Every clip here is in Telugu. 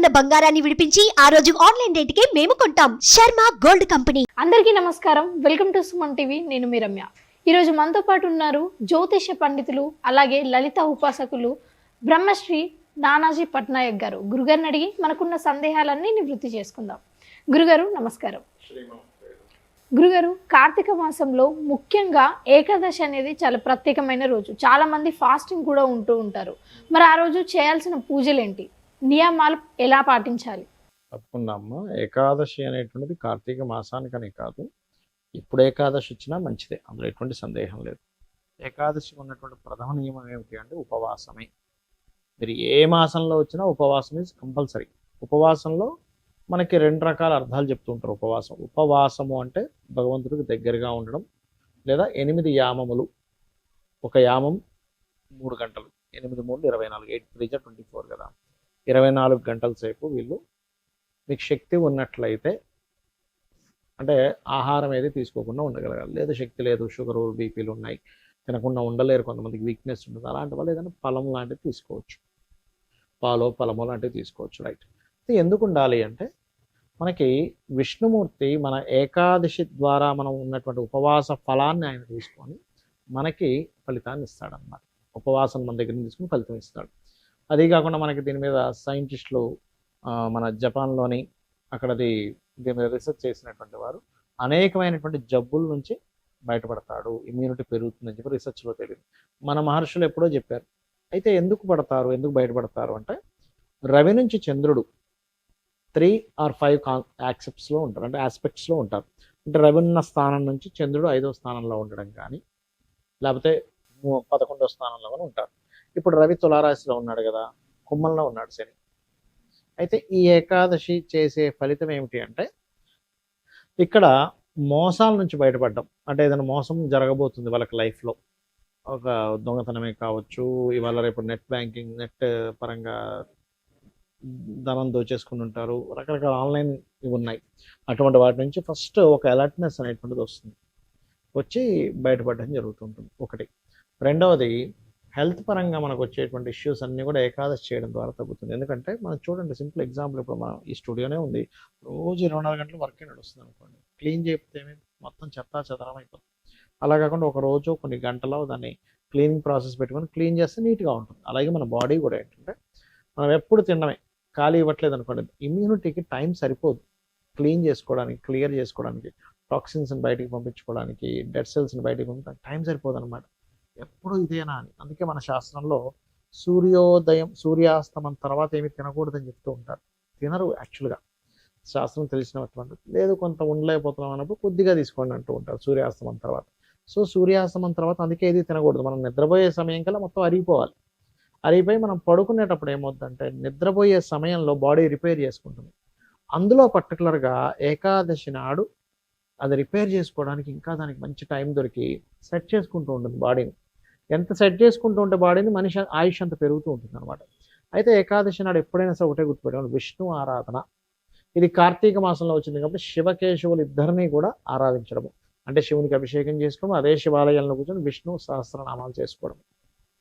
ఉన్న బంగారాన్ని విడిపించి ఆ రోజు ఆన్లైన్ రేటుకే మేము కొంటాం. Sharma gold company. అందరికీ నమస్కారం. Welcome to Suman TV. నేను మీ రమ్య. ఈరోజు మనతో పాటు ఉన్నారు జ్యోతిష పండితులు అలాగే లలిత ఉపాసకులు బ్రహ్మశ్రీ నానాజీ పట్నాయక్ గారు. గురుగారిని అడిగి మనకున్న సందేహాలన్నీ నివృత్తి చేసుకుందాం. గురుగారు నమస్కారం. గురుగారు కార్తీక మాసంలో ముఖ్యంగా ఏకాదశి అనేది చాలా ప్రత్యేకమైన రోజు. చాలా మంది ఫాస్టింగ్ కూడా ఉంటూ ఉంటారు. మరి ఆ రోజు చేయాల్సిన పూజలు ఏంటి నియమాలు ఎలా పాటించాలి? తప్పకుండా అమ్మ ఏకాదశి అనేటువంటిది కార్తీక మాసానికనే కాదు. ఇప్పుడు ఏకాదశి వచ్చినా మంచిదే. అందులో ఎటువంటి సందేహం లేదు. ఏకాదశికి ఉన్నటువంటి ప్రధాన నియమం ఏమిటి అంటే ఉపవాసమే. మీరు ఏ మాసంలో వచ్చినా ఉపవాసం ఇస్ కంపల్సరీ ఉపవాసంలో మనకి రెండు రకాల అర్థాలు చెప్తుంటారు ఉపవాసం. ఉపవాసము అంటే భగవంతుడికి దగ్గరగా ఉండడం లేదా ఎనిమిది యామములు. ఒక యామం మూడు గంటలు. ఎనిమిది మూడు ఇరవై నాలుగు ఎయిట్ త్రీ ట్వంటీ ఫోర్ కదా. ఇరవై నాలుగు గంటల సేపు వీళ్ళు మీకు శక్తి ఉన్నట్లయితే అంటే ఆహారం ఏది తీసుకోకుండా ఉండగలగాలి. లేదా శక్తి లేదు షుగర్ బీపీలు ఉన్నాయి తినకుండా ఉండలేరు కొంతమందికి వీక్నెస్ ఉంటుంది. అలాంటి వాళ్ళు ఏదైనా ఫలం లాంటివి తీసుకోవచ్చు. పాలో ఫలము లాంటివి తీసుకోవచ్చు రైట్. ఎందుకు ఉండాలి అంటే మనకి విష్ణుమూర్తి మన ఏకాదశి ద్వారా మనం ఉన్నటువంటి ఉపవాస ఫలాన్ని ఆయన తీసుకొని మనకి ఫలితాన్ని ఇస్తాడన్నమాట. ఉపవాసం మన దగ్గర నుంచి తీసుకుని ఫలితం ఇస్తాడు. అదే కాకుండా మనకి దీని మీద సైంటిస్టులు మన జపాన్లోని అక్కడది దీని మీద రీసెర్చ్ చేసినటువంటి వారు అనేకమైనటువంటి జబ్బుల నుంచి బయటపడతాడు ఇమ్యూనిటీ పెరుగుతుందని చెప్పి రీసెర్చ్లో తెలియదు. మన మహర్షులు ఎప్పుడో చెప్పారు అయితే ఎందుకు పడతారు? ఎందుకు బయటపడతారు? అంటే రవి నుంచి చంద్రుడు త్రీ ఆర్ ఫైవ్ కాన్ యాక్సెప్ట్స్లో ఉంటారు. అంటే ఆస్పెక్ట్స్లో ఉంటారు. అంటే రవి ఉన్న స్థానం నుంచి చంద్రుడు ఐదో స్థానంలో ఉండడం కానీ లేకపోతే పదకొండో స్థానంలో కానీ ఉంటారు. ఇప్పుడు రవి తులారాశిలో ఉన్నాడు కదా కుమ్మంలో ఉన్నాడు శని. అయితే ఈ ఏకాదశి చేసే ఫలితం ఏమిటి అంటే ఇక్కడ మోసాల నుంచి బయటపడ్డం. అంటే ఏదైనా మోసం జరగబోతుంది వాళ్ళకి లైఫ్లో. ఒక దొంగతనమే కావచ్చు ఇవాళ రేపు నెట్ బ్యాంకింగ్ నెట్ పరంగా ధనం దోచేసుకుని ఉంటారు. రకరకాల ఆన్లైన్ ఇవి ఉన్నాయి. అటువంటి వాటి నుంచి ఫస్ట్ ఒక అలర్ట్నెస్ అనేటువంటిది వస్తుంది. వచ్చి బయటపడడం జరుగుతుంటుంది. ఒకటి. రెండవది హెల్త్ పరంగా మనకు వచ్చేటువంటి ఇష్యూస్ అన్నీ కూడా ఏకాదశి చేయడం ద్వారా తగ్గుతుంది. ఎందుకంటే మనం చూడండి సింపుల్ ఎగ్జాంపుల్ ఇప్పుడు మనం ఈ స్టూడియోనే ఉంది. రోజు ఇరవై నాలుగు గంటలు వర్క్ నడుస్తుంది అనుకోండి. క్లీన్ చేస్తే మొత్తం చెత్తా చెదరం అయిపోతుంది. అలా కాకుండా ఒక రోజు కొన్ని గంటలో దాన్ని క్లీనింగ్ ప్రాసెస్ పెట్టుకొని క్లీన్ చేస్తే నీట్గా ఉంటుంది. అలాగే మన బాడీ కూడా ఏంటంటే మనం ఎప్పుడు తినడమే. ఖాళీ ఇవ్వట్లేదు అనుకోండి ఇమ్యూనిటీకి టైం సరిపోదు. క్లీన్ చేసుకోవడానికి క్లియర్ చేసుకోవడానికి టాక్సిన్స్ని బయటికి పంపించుకోవడానికి డెడ్ సెల్స్ని బయటికి పంపించడానికి టైం సరిపోదు అనమాట ఎప్పుడు ఇదేనా అని అందుకే మన శాస్త్రంలో సూర్యోదయం సూర్యాస్తమం తర్వాత ఏమి తినకూడదని చెప్తూ ఉంటారు. తినరు యాక్చువల్గా. శాస్త్రం తెలిసినటువంటి లేదు కొంత ఉండలేకపోతున్నాం అన్నప్పుడు కొద్దిగా తీసుకోండి అంటూ ఉంటారు సూర్యాస్తమం తర్వాత. సో సూర్యాస్తమం తర్వాత అందుకే ఏది తినకూడదు. మనం నిద్రపోయే సమయం కల్లా మొత్తం అరిగిపోవాలి. అరిగిపోయి మనం పడుకునేటప్పుడు ఏమవుతుందంటే నిద్రపోయే సమయంలో బాడీ రిపేర్ చేసుకుంటుంది. అందులో పర్టికులర్గా ఏకాదశి నాడు అది రిపేర్ చేసుకోవడానికి ఇంకా దానికి మంచి టైం దొరికి సెట్ చేసుకుంటూ ఉంటుంది బాడీని. ఎంత సెట్ చేసుకుంటూ ఉంటే బాడీని మనిషి ఆయుష్ అంత పెరుగుతూ ఉంటుంది అనమాట అయితే ఏకాదశి నాడు ఎప్పుడైనా సరే ఒకటే గుర్తుపెట్టుకోండి విష్ణు ఆరాధన. ఇది కార్తీక మాసంలో వచ్చింది కాబట్టి శివకేశవులు ఇద్దరిని కూడా ఆరాధించడము. అంటే శివునికి అభిషేకం చేసుకోవడం అదే శివాలయంలో కూర్చొని విష్ణు సహస్రనామాలు చేసుకోవడం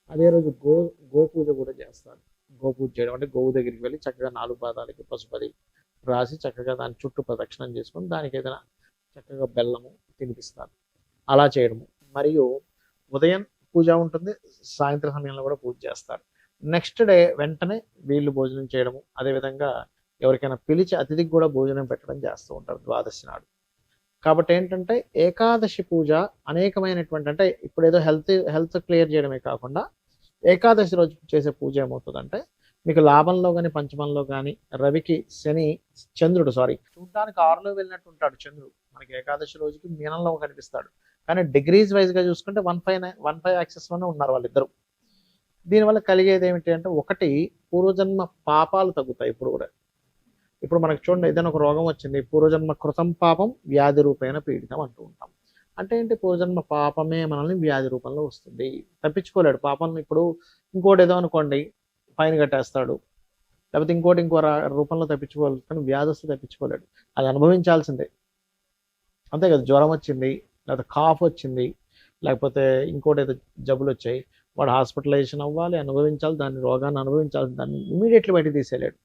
అదే రోజు గో గోపూజ కూడా చేస్తారు. గోపూజ చేయడం అంటే గోవు దగ్గరికి వెళ్ళి చక్కగా నాలుగు పాదాలకి పసుపది రాసి చక్కగా దాని చుట్టూ ప్రదక్షిణం చేసుకొని దానికి ఏదైనా చక్కగా బెల్లము తినిపిస్తారు. అలా చేయడము. మరియు ఉదయం పూజ ఉంటుంది. సాయంత్రం సమయంలో కూడా పూజ చేస్తారు. నెక్స్ట్ డే వెంటనే వీళ్ళు భోజనం చేయడము. అదేవిధంగా ఎవరికైనా పిలిచి అతిథికి కూడా భోజనం పెట్టడం చేస్తూ ఉంటారు ద్వాదశి నాడు. కాబట్టి ఏంటంటే ఏకాదశి పూజ అనేకమైనటువంటి అంటే ఇప్పుడు ఏదో హెల్త్ హెల్త్ క్లియర్ చేయడమే కాకుండా ఏకాదశి రోజు చేసే పూజ ఏమవుతుందంటే మీకు లాభంలో కానీ పంచమంలో కానీ రవికి శని చంద్రుడు సారీ చూడడానికి ఆరులో వెళ్ళినట్టు ఉంటాడు చంద్రుడు. మనకి ఏకాదశి రోజుకి మీనంలో కనిపిస్తాడు. కానీ డిగ్రీస్ వైజ్గా చూసుకుంటే one five nine one five యాక్సెస్లోనే ఉన్నారు వాళ్ళిద్దరు. దీనివల్ల కలిగేది ఏమిటి అంటే ఒకటి పూర్వజన్మ పాపాలు తగ్గుతాయి ఇప్పుడు కూడా. ఇప్పుడు మనకు చూడండి ఏదైనా ఒక రోగం వచ్చింది పూర్వజన్మ కృతం పాపం వ్యాధి రూపేణ పీడితం అంటూ ఉంటాం. అంటే ఏంటి? పూర్వజన్మ పాపమే మనల్ని వ్యాధి రూపంలో వస్తుంది. తప్పించుకోలేడు. పాపం ఇప్పుడు ఇంకోటి ఏదో అనుకోండి ఫైన్ కట్టేస్తాడు. లేకపోతే ఇంకోటి ఇంకో రా- రూపంలో తప్పించుకోవాలి కానీ వ్యాధి తప్పించుకోలేడు. అది అనుభవించాల్సిందే. అంతే కదా జ్వరం వచ్చింది లేకపోతే కాఫ్ వచ్చింది లేకపోతే ఇంకోటి ఏదో జబ్బులు వచ్చాయి వాడు హాస్పిటలైజేషన్ అవ్వాలి అనుభవించాలి దాని రోగాన్ని అనుభవించాలి దాన్ని ఇమీడియట్లీ బయట తీసేయలేడు.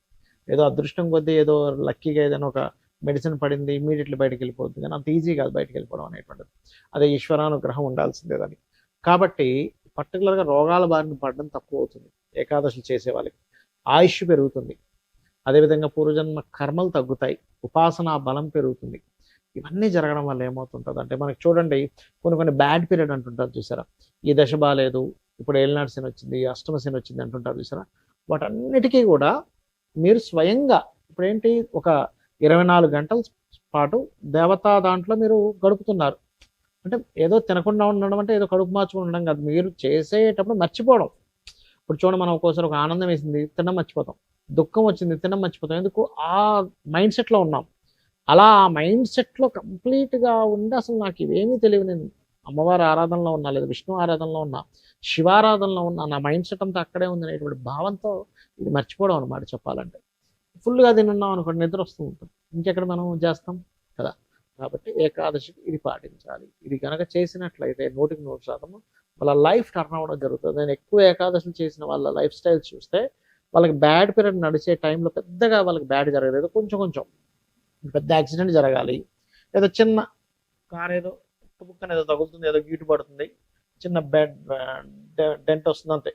ఏదో అదృష్టం కొద్దీ ఏదో లక్కీగా ఏదైనా ఒక మెడిసిన్ పడింది ఇమీడియట్లీ బయటకు వెళ్ళిపోతుంది కానీ అంత ఈజీ కాదు బయటకు వెళ్ళిపోవడం అనేటువంటిది. అదే ఈశ్వరానుగ్రహం ఉండాల్సిందే దానికి. కాబట్టి పర్టికులర్గా రోగాల బారిన పడడం తక్కువ అవుతుంది ఏకాదశులు చేసే వాళ్ళకి. ఆయుష్ పెరుగుతుంది. అదేవిధంగా పూర్వజన్మ కర్మలు తగ్గుతాయి ఉపాసన బలం పెరుగుతుంది. ఇవన్నీ జరగడం వల్ల ఏమవుతుంటుంది అంటే మనకి చూడండి కొన్ని కొన్ని బ్యాడ్ పీరియడ్ అంటుంటారు చూసారా? ఈ దశ బాగాలేదు ఇప్పుడు ఏలినాడు శని వచ్చింది అష్టమ శని వచ్చింది అంటుంటారు చూసారా? వాటన్నిటికీ కూడా మీరు స్వయంగా ఇప్పుడు ఏంటి ఒక ఇరవై నాలుగు గంటల పాటు దేవతా దాంట్లో మీరు గడుపుతున్నారు. అంటే ఏదో తినకుండా ఉండడం అంటే ఏదో కడుపు మార్చుకుని ఉండడం కాదు మీరు చేసేటప్పుడు మర్చిపోవడం. ఇప్పుడు చూడండి మనం ఒక్కోసారి ఒక ఆనందం వేసింది తినడం మర్చిపోతాం. దుఃఖం వచ్చింది తినడం మర్చిపోతాం. ఎందుకు? ఆ మైండ్ సెట్లో ఉన్నాం. అలా ఆ మైండ్ సెట్లో కంప్లీట్గా ఉండి అసలు నాకు ఇవేమీ తెలియదు నేను అమ్మవారి ఆరాధనలో ఉన్నా లేదా విష్ణు ఆరాధనలో ఉన్నా శివారాధనలో ఉన్నా నా మైండ్ సెట్ అంతా అక్కడే ఉంది అనేటువంటి భావంతో ఇది మర్చిపోవడం అనమాట చెప్పాలంటే. ఫుల్గా తినున్నాం అనుకోండి నిద్ర వస్తూ ఉంటుంది. ఇంకెక్కడ మనం చేస్తాం? కదా! కాబట్టి ఏకాదశికి ఇది పాటించాలి. ఇది కనుక చేసినట్లయితే నూటికి నూరు శాతం వాళ్ళ లైఫ్ టర్న్ అవ్వడం జరుగుతుంది. నేను ఎక్కువ ఏకాదశులు చేసిన వాళ్ళ లైఫ్ స్టైల్ చూస్తే వాళ్ళకి బ్యాడ్ పీరియడ్ నడిచే టైంలో పెద్దగా వాళ్ళకి బ్యాడ్ జరగలేదు. కొంచెం కొంచెం. పెద్ద యాక్సిడెంట్ జరగాలి. ఏదో చిన్న కార్ ఏదో బుక్కన ఏదో తగులుతుంది ఏదో గీటు పడుతుంది చిన్న బెడ్ డెంట్ వస్తుంది అంతే.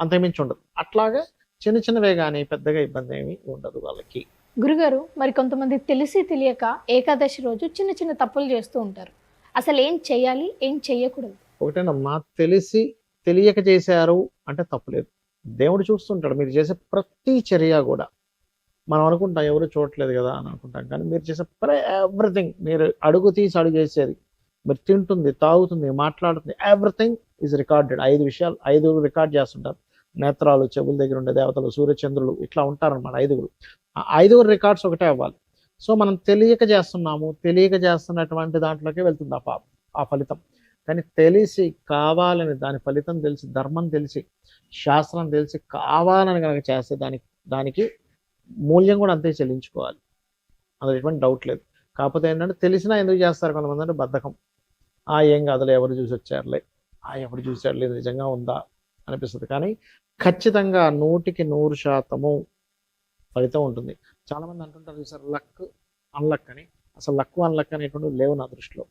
అంతకుమించి ఉండదు. అట్లాగే చిన్న చిన్నవే కానీ పెద్దగా ఇబ్బంది ఏమీ ఉండదు వాళ్ళకి. గురుగారు మరి కొంతమంది తెలిసి తెలియక ఏకాదశి రోజు చిన్న చిన్న తప్పులు చేస్తూ ఉంటారు. అసలు ఏం చేయాలి ఏం చేయకూడదు? ఒకటేనమ్మా తెలిసి తెలియక చేశారు అంటే తప్పులేదు. దేవుడు చూస్తుంటాడు మీరు చేసే ప్రతి చర్య కూడా. మనం అనుకుంటాం ఎవరు చూడట్లేదు కదా అని అనుకుంటాం. కానీ మీరు చేసే ఎవ్రీథింగ్ మీరు అడుగు తీసి అడుగు చేసేది మీరు తింటుంది తాగుతుంది మాట్లాడుతుంది ఎవ్రీథింగ్ ఈజ్ రికార్డెడ్ ఐదు విషయాలు ఐదుగురు రికార్డ్ చేస్తుంటారు. నేత్రాలు చెవుల దగ్గర ఉండే దేవతలు సూర్యచంద్రులు ఇట్లా ఉంటారనమాట ఐదుగురు. ఆ ఐదుగురు రికార్డ్స్ ఒకటే అవ్వాలి. సో మనం తెలియక చేస్తున్నాము తెలియక చేస్తున్నటువంటి దాంట్లోకి వెళ్తుంది ఆ పాప ఆ ఫలితం. కానీ తెలిసి కావాలని దాని ఫలితం తెలిసి ధర్మం తెలిసి శాస్త్రం తెలిసి కావాలని కనుక చేస్తే దానికి దానికి మూల్యం కూడా అంతే చెల్లించుకోవాలి. అందులో ఎటువంటి డౌట్ లేదు. కాకపోతే ఏంటంటే తెలిసినా ఎందుకు చేస్తారు కొంతమంది అంటే బద్ధకం. ఆ ఏం కాదులే ఎవరు చూసి వచ్చారులే. ఆ ఎవరు చూసారులే నిజంగా ఉందా అనిపిస్తుంది. కానీ ఖచ్చితంగా నూటికి నూరు శాతము ఫలితం ఉంటుంది. చాలామంది అంటుంటారు చూసారు లక్ అన్లక్ అని. అసలు లక్ అన్లక్ అనేటువంటి లేవు నా దృష్టిలో.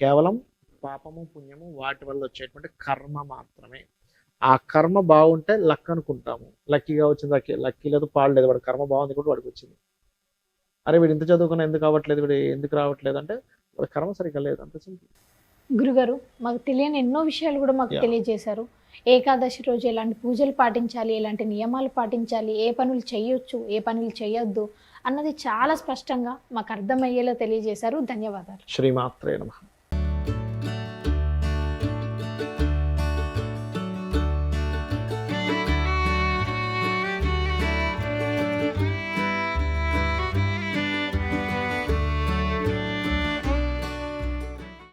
కేవలం పాపము పుణ్యము వాటి వల్ల వచ్చేటువంటి కర్మ మాత్రమే. ఆ కర్మ బాగుంటే లక్ అనుకుంటాము. లక్కీగా వచ్చింది లక్కీ లక్కీ లేదు పాడలేదు వాడు కర్మ బాగుంది కూడా వాడికి వచ్చింది. అరే వీడు ఇంత చదువుకున్నా ఎందుకు అవ్వట్లేదు వీడు ఎందుకు రావట్లేదు అంటే వాడి కర్మ సరిగ్గా లేదు అంత సింపుల్. గురుగారు మాకు తెలియని ఎన్నో విషయాలు కూడా మాకు. తెలియజేశారు. ఏకాదశి రోజు ఎలాంటి పూజలు పాటించాలి ఎలాంటి నియమాలు పాటించాలి ఏ పనులు చేయొచ్చు ఏ పనులు చేయొద్దు అన్నది చాలా స్పష్టంగా మాకు అర్థమయ్యేలా తెలియజేశారు. ధన్యవాదాలు. శ్రీమాత్రే నమ.